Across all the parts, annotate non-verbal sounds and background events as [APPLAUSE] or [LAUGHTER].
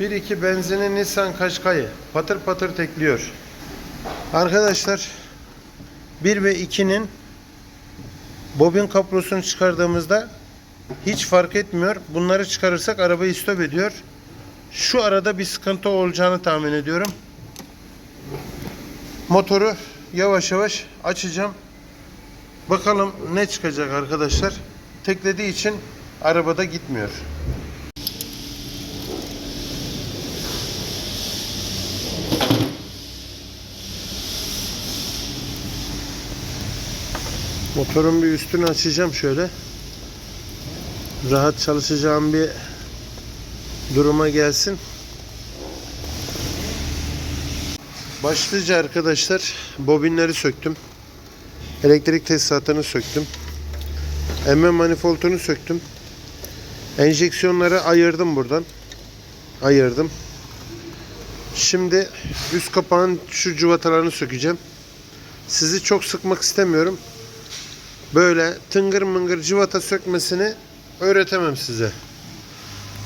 1.2 benzinin Nissan Qashqai patır patır tekliyor. Arkadaşlar 1 ve 2'nin bobin kablosunu çıkardığımızda hiç fark etmiyor. Bunları çıkarırsak arabayı stop ediyor. Şu arada bir sıkıntı olacağını tahmin ediyorum. Motoru yavaş yavaş açacağım. Bakalım ne çıkacak arkadaşlar. Teklediği için arabada gitmiyor. Motorun bir üstünü açacağım şöyle. Rahat çalışacağım bir duruma gelsin. Başlıca arkadaşlar bobinleri söktüm. Elektrik tesisatını söktüm. Emme manifoldunu söktüm. Enjeksiyonları ayırdım buradan. Ayırdım. Şimdi üst kapağın şu cıvatalarını sökeceğim. Sizi çok sıkmak istemiyorum. Böyle tıngır mıngır cıvata sökmesini öğretemem size.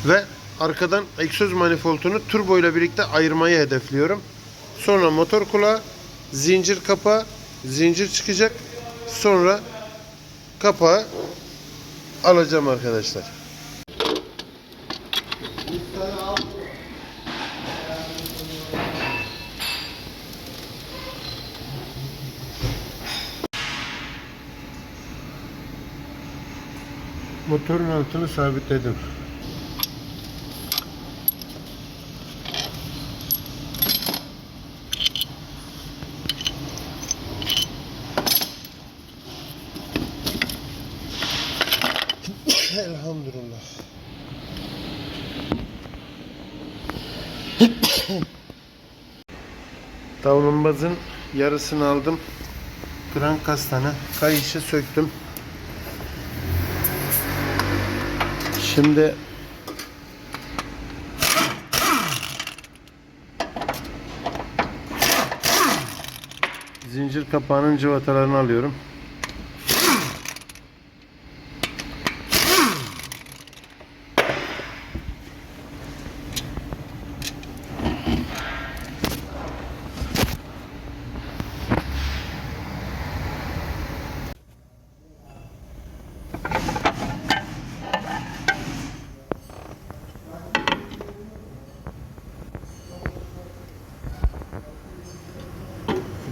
Ve arkadan egzoz manifoldunu turbo ile birlikte ayırmayı hedefliyorum. Sonra motor kulağı, zincir kapağı, zincir çıkacak. Sonra kapağı alacağım arkadaşlar. Motorun altını sabitledim. [COUGHS] Elhamdülillah. Davlumbazın yarısını aldım. Krank kastanı, kayışı söktüm. Şimdi zincir kapağının cıvatalarını alıyorum.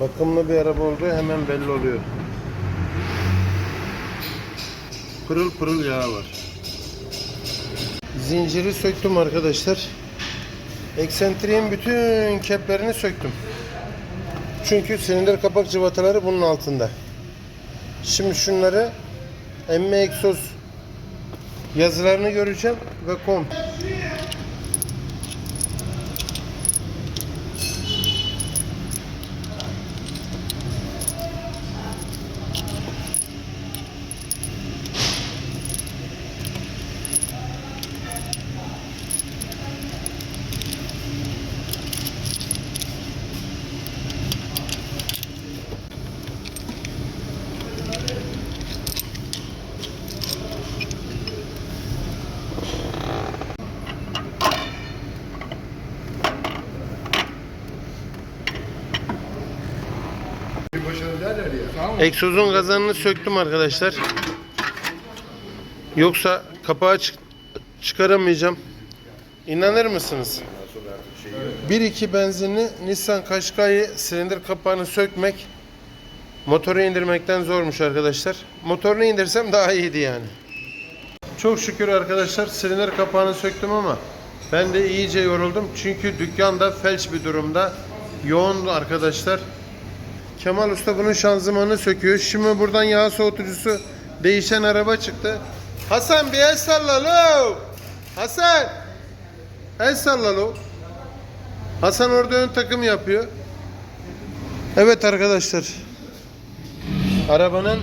Bakımlı bir araba olduğu hemen belli oluyor. Pırıl pırıl yağı var. Zinciri söktüm arkadaşlar. Eksentriğin bütün keplerini söktüm. Çünkü silindir kapak cıvataları bunun altında. Şimdi şunları emme egzoz yazılarını göreceğim ve kom. Egzozun kazanını söktüm arkadaşlar. Yoksa kapağı çık- çıkaramayacağım. İnanır mısınız? 1.2 benzinli Nissan Qashqai silindir kapağını sökmek motoru indirmekten zormuş arkadaşlar. Motorunu indirsem daha iyiydi yani. Çok şükür arkadaşlar silindir kapağını söktüm ama ben de iyice yoruldum. Çünkü dükkanda felç bir durumda. Yoğun arkadaşlar. Kemal Usta bunun şanzımanını söküyor. Şimdi buradan yağ soğutucusu değişen araba çıktı. Hasan bir el salla lo. Hasan. El salla lo. Hasan orada ön takım yapıyor. Evet arkadaşlar. Arabanın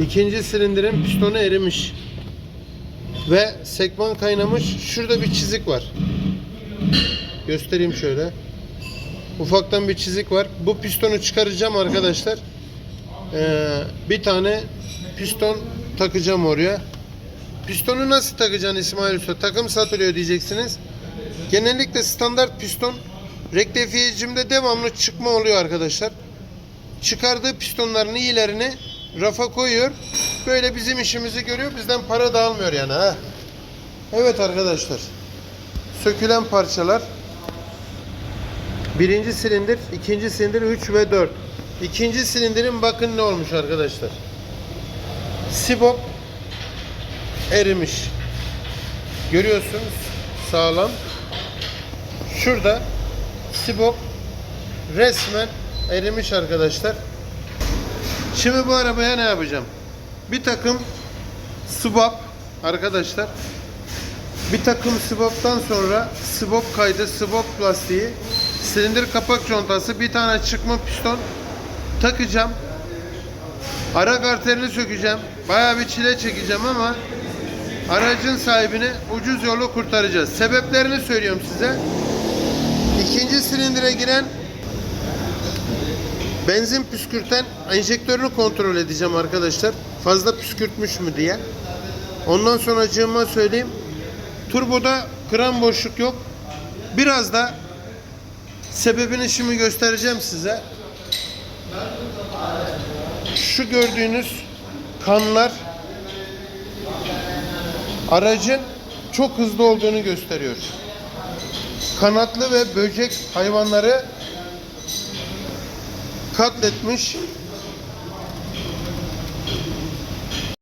ikinci silindirin pistonu erimiş. Ve sekman kaynamış. Şurada bir çizik var. Göstereyim şöyle. Ufaktan bir çizik var. Bu pistonu çıkaracağım arkadaşlar. Ee, bir tane piston takacağım oraya. Pistonu nasıl takacaksın İsmail Usta? Takım satılıyor diyeceksiniz. Genellikle standart piston rektifiyecimde devamlı çıkma oluyor arkadaşlar. Çıkardığı pistonların iyilerini rafa koyuyor. Böyle bizim işimizi görüyor. Bizden para da almıyor yani ha. Evet arkadaşlar. Sökülen parçalar. Birinci silindir, ikinci silindir 3 ve 4. İkinci silindirin bakın ne olmuş arkadaşlar. Sibop erimiş. Görüyorsunuz sağlam. Şurada Sibop resmen erimiş arkadaşlar. Şimdi bu arabaya ne yapacağım? Bir takım Sibop arkadaşlar. Bir takım Sibop'tan sonra Sibop kaydı, Sibop plastiği, silindir kapak contası, bir tane çıkma piston takacağım. Ara karterini sökeceğim. Bayağı bir çile çekeceğim ama aracın sahibini ucuz yolu kurtaracağız. Sebeplerini söylüyorum size. İkinci silindire giren benzin püskürten enjektörünü kontrol edeceğim arkadaşlar. Fazla püskürtmüş mü diye. Ondan sonra cığıma söyleyeyim. Turboda kran boşluk yok. Biraz da sebebini şimdi göstereceğim size. Şu gördüğünüz kanlar aracın çok hızlı olduğunu gösteriyor. Kanatlı ve böcek hayvanları katletmiş